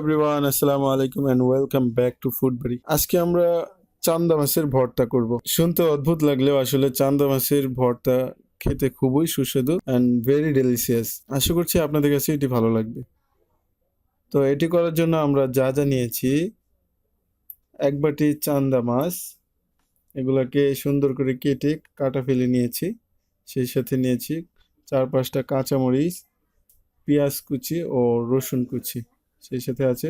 Everyone আসসালামু আলাইকুম and welcome back to food বাড়ি আজকে আমরা চান্দা মাছের ভর্তা করব। শুনতে অদ্ভুত লাগলেও আসলে চান্দা মাছের ভর্তা খেতে খুবই সুস্বাদু অ্যান্ড ভেরি ডেলিসিয়াস আশা করছি আপনাদের কাছে এটি ভালো লাগবে। তো এটি করার জন্য আমরা যা যা নিয়েছি, এক বাটি চান্দা মাছ, এগুলাকে সুন্দর করে কেটে কাটা ফেলে নিয়েছি। সেই সাথে নিয়েছি চার পাঁচটা কাঁচামরিচ, পেঁয়াজ কুচি ও রসুন কুচি। সেই সাথে আছে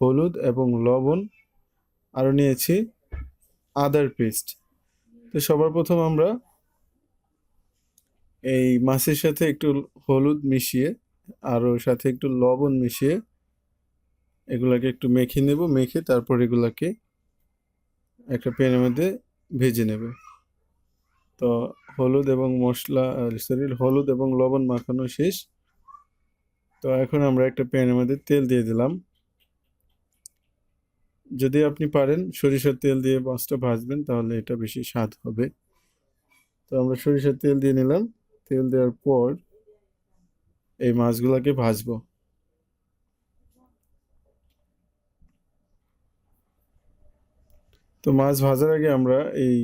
হলুদ এবং লবণ। আরও নিয়েছি আদার পেস্ট। তো সবার প্রথম আমরা এই মাছের সাথে একটু হলুদ মিশিয়ে আরও সাথে একটু লবণ মিশিয়ে এগুলাকে একটু মেখে নেব, মেখে তারপর এগুলাকে একটা প্যানের মধ্যে ভেজে নেবে। তো হলুদ এবং মশলা সরি হলুদ এবং লবণ মাখানো শেষ। তো এখন আমরা একটা প্যানের মধ্যে তেল দিয়ে দিলাম। যদি আপনি পারেন সরিষার তেল দিয়ে মাছটা ভাজবেন, তাহলে এটা বেশি স্বাদ হবে। তো আমরা সরিষার তেল দিয়ে নিলাম। তেল দেওয়ার পর এই মাছগুলোকে ভাজবো। তো মাছ ভাজার আগে আমরা এই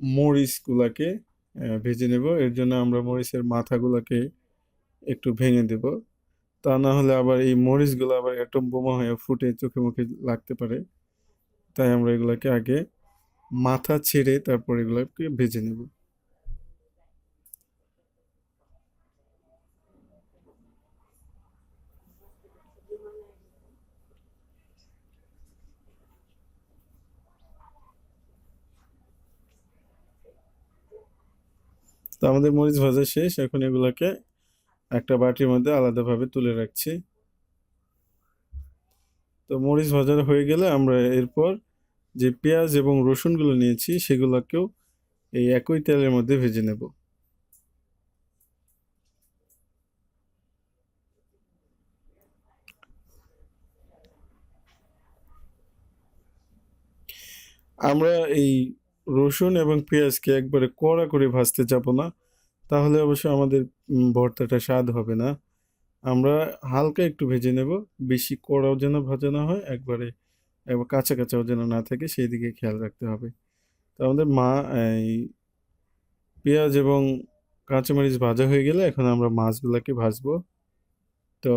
মরিচগুলাকে ভেজে নেব। এর জন্য আমরা মরিচের মাথাগুলোকে একটু ভেঙে দেব। তা না হলে আবার এই মরিচগুলো আবার অ্যাটম বোমা হয়ে ফুটে চোখে মুখে লাগতে পারে। তাই আমরা এগুলাকে আগে মাথা ছেড়ে তারপর এগুলোকে ভেজে নেব। তো আমাদের মরিচ ভাজা শেষ, এখন এগুলাকে একটা বাটির মধ্যে আলাদাভাবে তুলে রাখছি। তো মরিচ ভাজা হয়ে গেলে আমরা এরপর যে পেঁয়াজ এবং রসুনগুলো নিয়েছি, সেগুলোকেও এই একই তেলের মধ্যে ভেজে নেব। আমরা এই রসুন এবং পেঁয়াজকে একবারে কড়া করে ভাজতে যাব না। তাহলে অবশ্য আমাদের ভর্তাটা স্বাদ হবে না। আমরা হালকা একটু ভেজে নেব, বেশি কড়াও যেন ভাজা না হয়, একবারে, একবার কাঁচা কাঁচাও যেন না থাকে, সেই দিকে খেয়াল রাখতে হবে। তো আমাদের মা, এই পেঁয়াজ এবং কাঁচামরিচ ভাজা হয়ে গেলে এখন আমরা মাছগুলোকে ভাজবো। তো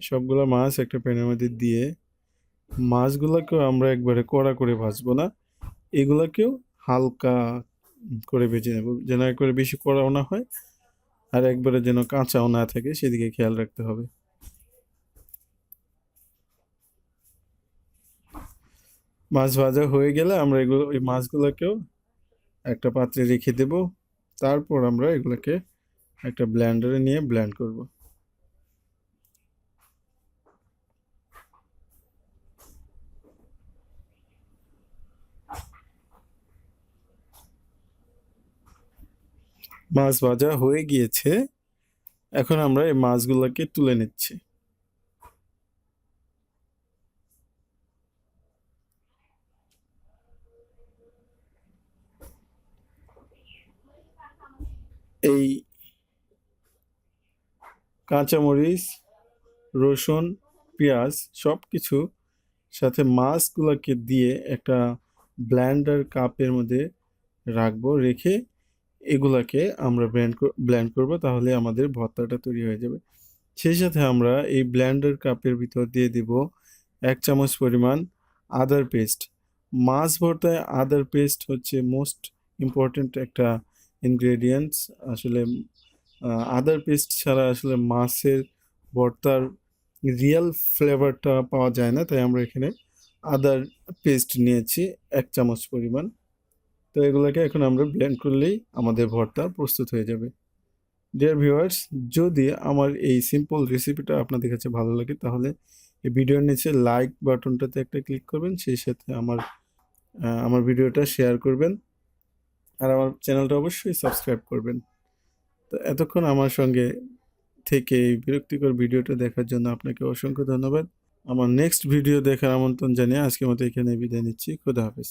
সবগুলো মাছ একটা প্যানের মধ্যে দিয়ে মাছগুলোকেও আমরা একবারে কড়া করে ভাজবো না। এগুলাকেও হালকা করে ভেজে নেব। যেন একবারে বেশি কড়াও না হয় আর একবারে যেন কাঁচাও না থাকে, সেদিকে খেয়াল রাখতে হবে। মাছ ভাজা হয়ে গেলে আমরা এগুলো, ওই মাছগুলোকেও একটা পাত্রে রেখে দেব। তারপর আমরা এগুলোকে একটা ব্ল্যান্ডারে নিয়ে ব্ল্যান্ড করব। মাছ ভাজা হয়ে গিয়েছে। এখন আমরা এই মাছগুলোকে তুলে নিচ্ছি। এই কাঁচামরিচ, রসুন, পেঁয়াজ সব কিছু সাথে মাছগুলোকে দিয়ে একটা ব্ল্যান্ডার কাপের মধ্যে রাখব, রেখে এগুলাকে আমরা ব্লেন্ড ব্ল্যান্ড করব, তাহলে আমাদের ভর্তাটা তৈরি হয়ে যাবে। সেই সাথে আমরা এই ব্ল্যান্ডার কাপের ভিতর দিয়ে দিব এক চামচ পরিমাণ আদার পেস্ট। মাছ ভর্তায় আদার পেস্ট হচ্ছে মোস্ট ইম্পর্ট্যান্ট একটা ইনগ্রেডিয়েন্টস। আসলে আদার পেস্ট ছাড়া আসলে মাছের ভর্তার রিয়েল ফ্লেভারটা পাওয়া যায় না, তাই আমরা এখানে আদার পেস্ট নিয়েছি এক চামচ পরিমাণ। তো এগুলোকে এখন আমরা ব্লেন্ড করলেই আমাদের ভর্তা প্রস্তুত হয়ে যাবে। ডিয়ার ভিউয়ার্স যদি আমার এই সিম্পল রেসিপিটা আপনাদের কাছে ভালো লাগে, তাহলে এই ভিডিওর নিচে লাইক বাটনটাতে একটা ক্লিক করবেন, সেই সাথে আমার আমার ভিডিওটা শেয়ার করবেন আর আমার চ্যানেলটা অবশ্যই সাবস্ক্রাইব করবেন। তো এতক্ষণ আমার সঙ্গে থেকে এই বিরক্তিকর ভিডিওটা দেখার জন্য আপনাকে অসংখ্য ধন্যবাদ। আমার নেক্সট ভিডিও দেখার আমন্ত্রণ জানিয়ে আজকের মতো এখানে বিদায় নিচ্ছি। খুদা হাফেজ।